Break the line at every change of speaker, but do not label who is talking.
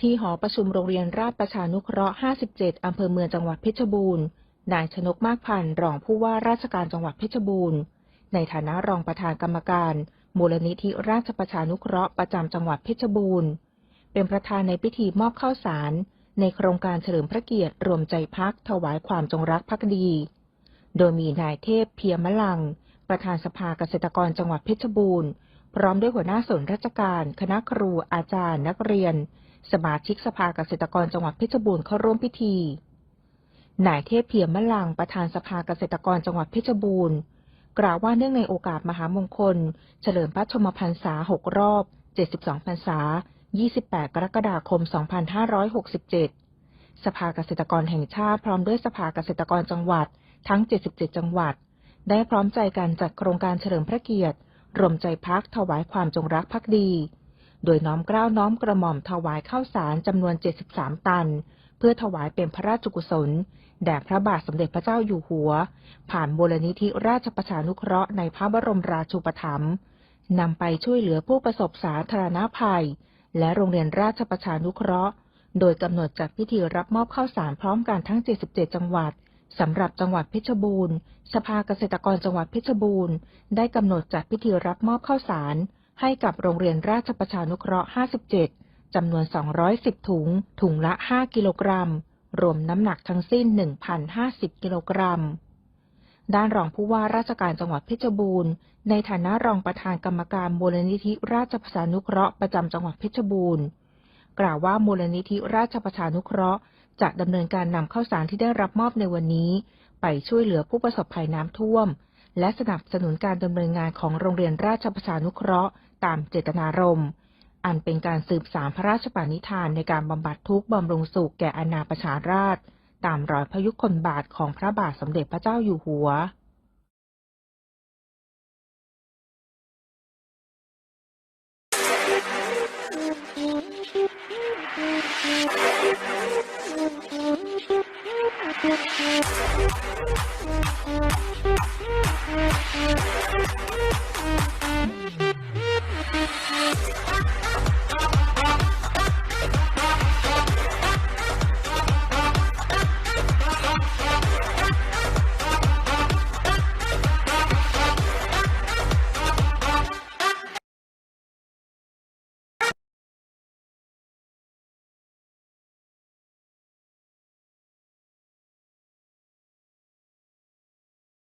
ที่หอประชุมโรงเรียนราชประชานุเคราะห์ 57 อำเภอเมืองจังหวัดเพชรบูรณ์ นายชนกมากพันธ์รองผู้ว่าราชการจังหวัดเพชรบูรณ์ ในฐานะรองประธานกรรมการ มูลนิธิราชประชานุเคราะห์ประจำจังหวัดเพชรบูรณ์ เป็นประธานในพิธีมอบข้าวสาร ในโครงการเฉลิมพระเกียรติรวมใจพักถวายความจงรักภักดี โดยมีนายเทพเพียมลัง ประธานสภาเกษตรกรจังหวัดเพชรบูรณ์ พร้อมด้วยหัวหน้าส่วนราชการ คณะครู อาจารย์ นักเรียน สมาชิกสภาเกษตรกรจังหวัดเพชรบูรณ์เข้าร่วมพิธีนายเทพเพียรมะลังประธานสภาเกษตรกรจังหวัดเพชรบูรณ์ กล่าวว่าเนื่องในโอกาสมหามงคล เฉลิมพระชมพรรษา 6 รอบ 72 พรรษา 28 กรกฎาคม 2567 สภาเกษตรกรแห่งชาติพร้อมด้วยสภาเกษตรกรจังหวัดทั้ง 77 จังหวัด ได้พร้อมใจกันจัดโครงการเฉลิมพระเกียรติ รวมใจพักถวายความจงรักภักดี โดยน้อมเกล้าน้อมกระหม่อมถวายข้าวสารจำนวน 73 ตัน เพื่อถวายเป็นพระราชกุศล แด่พระบาทสมเด็จพระเจ้าอยู่หัว ผ่านมูลนิธิราชประชานุเคราะห์ในพระบรมราชูปถัมภ์นำไปช่วยเหลือผู้ประสบสาธารณภัย และโรงเรียนราชประชานุเคราะห์ โดยกำหนดจัดพิธีรับมอบข้าวสารพร้อมกันทั้ง 77 จังหวัด สำหรับจังหวัดเพชรบูรณ์ สภาเกษตรกรจังหวัดเพชรบูรณ์ ได้กำหนดจัดพิธีรับมอบข้าวสาร ให้กับโรงเรียนราชประชานุเคราะห์ 57 จำนวน 210 ถุง ถุงละ 5 กิโลกรัม รวมน้ำหนักทั้งสิ้น 1,050 กิโลกรัม ด้านรองผู้ว่าราชการจังหวัดเพชรบูรณ์ ในฐานะรองประธานกรรมการมูลนิธิราชประชานุเคราะห์ประจำจังหวัดเพชรบูรณ์ กล่าวว่ามูลนิธิราชประชานุเคราะห์ จะดำเนินการนำข้าวสารที่ได้รับมอบในวันนี้ ไปช่วยเหลือผู้ประสบภัยน้ำท่วม และสนับสนุนการดำเนินงานของโรงเรียนราชประชานุเคราะห์ ตามเจตนารมณ์ อันเป็นการสืบสารพระราชปณิธานในการบำบัดทุกข์บำรุงสุขแก่อาณาประชาราษฎร์ตามรอยพยุคลบาทของพระบาทสมเด็จพระเจ้าอยู่หัว
Thank you.